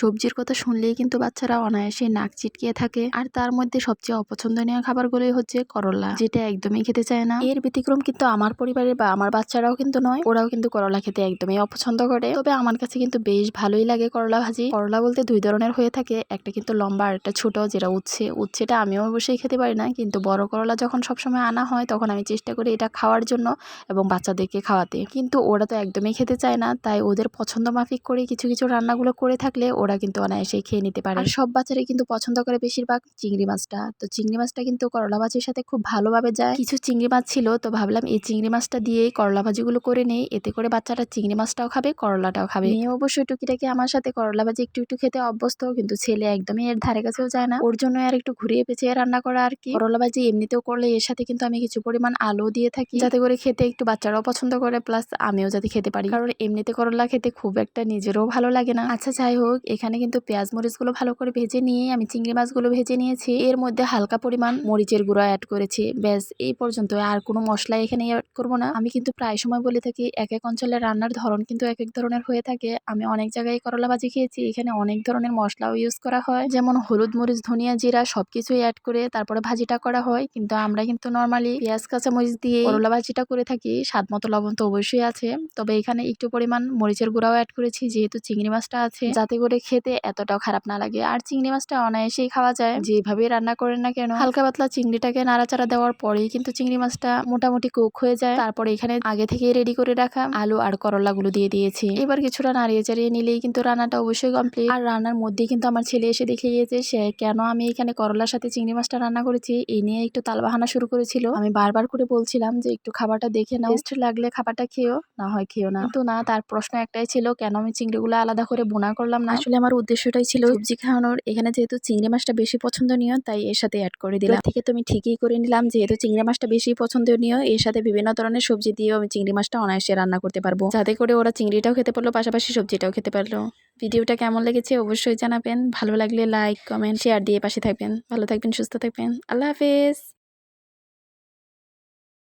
সবজির কথা শুনলেই কিন্তু বাচ্চারা অনায়াসে নাক চিটকিয়ে থাকে। আর তার মধ্যে সবচেয়ে অপছন্দনীয় খাবারগুলোই হচ্ছে করলা, যেটা একদমই খেতে চায় না। এর ব্যতিক্রম কিন্তু আমার পরিবারের বা আমার বাচ্চারাও কিন্তু নয়, ওরাও কিন্তু করলা খেতে একদমই অপছন্দ করে। তবে আমার কাছে কিন্তু বেশ ভালোই লাগে করলা ভাজি। করলা বলতে দুই ধরনের হয়ে থাকে, একটা কিন্তু লম্বা আর একটা ছোট, যেটা উচ্ছে। উচ্ছেটা আমিও অবশ্যই খেতে পারি না, কিন্তু বড় করলা যখন সবসময় আনা হয়, তখন আমি চেষ্টা করি এটা খাওয়ার জন্য এবং বাচ্চাদেরকে খাওয়াতে। কিন্তু ওরা তো একদমই খেতে চায় না, তাই ওদের পছন্দ মাফিক করে কিছু কিছু রান্নাগুলো করে থাকলে ওরা কিন্তু অনায়াসে খেয়ে নিতে পারে। সব বাচ্চারাই কিন্তু পছন্দ করে বেশিরভাগ চিংড়ি মাছটা। তো চিংড়ি মাছটা কিন্তু করলা ভাজির সাথে খুব ভালোভাবে যায়। কিছু চিংড়ি মাছ ছিল তো ভাবলাম এই চিংড়ি মাছটা দিয়েই করলা ভাজিগুলো করে নেই। এতে করে বাচ্চারা চিংড়ি মাছটাও খাবে করলাটাও খাবে। মেয়ে অবশ্যই টুকিটাকি আমার সাথে করলা ভাজি একটু একটু খেতে অভ্যস্ত কিন্তু ছেলে একদমই এর ধারে কাছেও যায় না। ওর জন্য আর একটু ঘুরিয়ে পেঁচিয়ে রান্না করা আর কি। করলা ভাজি এমনিতেও করলে এর সাথে কিন্তু আমি কিছু পরিমাণ আলু দিয়ে থাকি। যাতে করে খেতে একটু বাচ্চারাও পছন্দ করে প্লাস আমিও যাতে খেতে পারি। কারণ এমনিতে করলা খেতে খুব একটা নিজেরও ভালো লাগে না। আচ্ছা যাই হোক এখানে কিন্তু পেঁয়াজ মরিচগুলো ভালো করে ভেজে নিয়ে আমি চিংড়ি মাছগুলো ভেজে নিয়েছি। এর মধ্যে হালকা পরিমাণ মরিচের গুঁড়ো অ্যাড করেছি। ব্যাস, এই পর্যন্ত। আর কোনো মশলা এখানে অ্যাড করব না। আমি কিন্তু প্রায় সময় বলে থাকি, এক এক অঞ্চলের রান্নার ধরন কিন্তু এক এক ধরনের হয়ে থাকে। আমি অনেক জায়গায় করলা ভাজি খেয়েছি। এখানে অনেক ধরনের মশলাও ইউজ করা হয়। যেমন হলুদ মরিচ, ধনিয়া জিরা সবকিছুই অ্যাড করে তারপরে ভাজিটা করা হয়। কিন্তু আমরা কিন্তু নর্মালি পেঁয়াজ কাঁচা মরিচ দিয়ে করলা ভাজিটা করে থাকি। স্বাদ মতো লবণ তো অবশ্যই আছে। তবে এখানে একটু পরিমাণ মরিচের গুঁড়াও অ্যাড করেছি। যেহেতু চিংড়ি মাছটা আছে, যাতে করে খেতে এতটাও খারাপ না লাগে। আর চিংড়ি মাছটা অনায়াসেই খাওয়া যায়। যেভাবে রান্না করেন না কেন, হালকা পাতলা চিংড়িটাকে নাড়াচাড়া দেওয়ার পরেই কিন্তু চিংড়ি মাছটা মোটামুটি কুক হয়ে যায়। তারপরে এখানে আগে থেকে রেডি করে রাখা আলু আর করলা গুলো দিয়ে দিয়েছি। এবার কিছুটা নাড়িয়ে চাড়িয়ে নিলেই কিন্তু রান্নাটা অবশ্যই কমপ্লিট আর রান্নার মধ্যেই কিন্তু আমার ছেলে এসে দেখে গিয়েছে, সে কেন আমি এখানে করলার সাথে চিংড়ি মাছটা রান্না করেছি? এই নিয়ে একটু তালবাহানা শুরু করেছিল। আমি বারবার করে বলছিলাম যে, একটু খাবারটা দেখে নাও। টেস্ট লাগলে খাবারটা খেও না হয় খেও না। কিন্তু না, তার প্রশ্ন একটাই ছিল, কেন আমি চিংড়িগুলো আলাদা করে বোনা করলাম না? আসলে আমার উদ্দেশ্যটাই ছিল সবজি খাওয়ানোর। এখানে যেহেতু চিংড়ি মাছটা বেশি পছন্দনীয় তাই এর সাথে অ্যাড করে দিলাম। থেকে তুমি ঠিকই করে নিলাম যেহেতু চিংড়ি মাছটা বেশি পছন্দনীয় এর সাথে বিভিন্ন ধরনের সবজি দিয়েও আমি চিংড়ি মাছটা অনায়াসে রান্না করতে পারব। যাতে করে ওরা চিংড়িটাও খেতে পারল পাশাপাশি সবজিটাও খেতে পারল। ভিডিওটা কেমন লেগেছে অবশ্যই জানাবেন। ভালো লাগলে লাইক কমেন্ট শেয়ার দিয়ে পাশে থাকবেন। ভালো থাকবেন সুস্থ থাকবেন। আল্লাহ হাফেজ।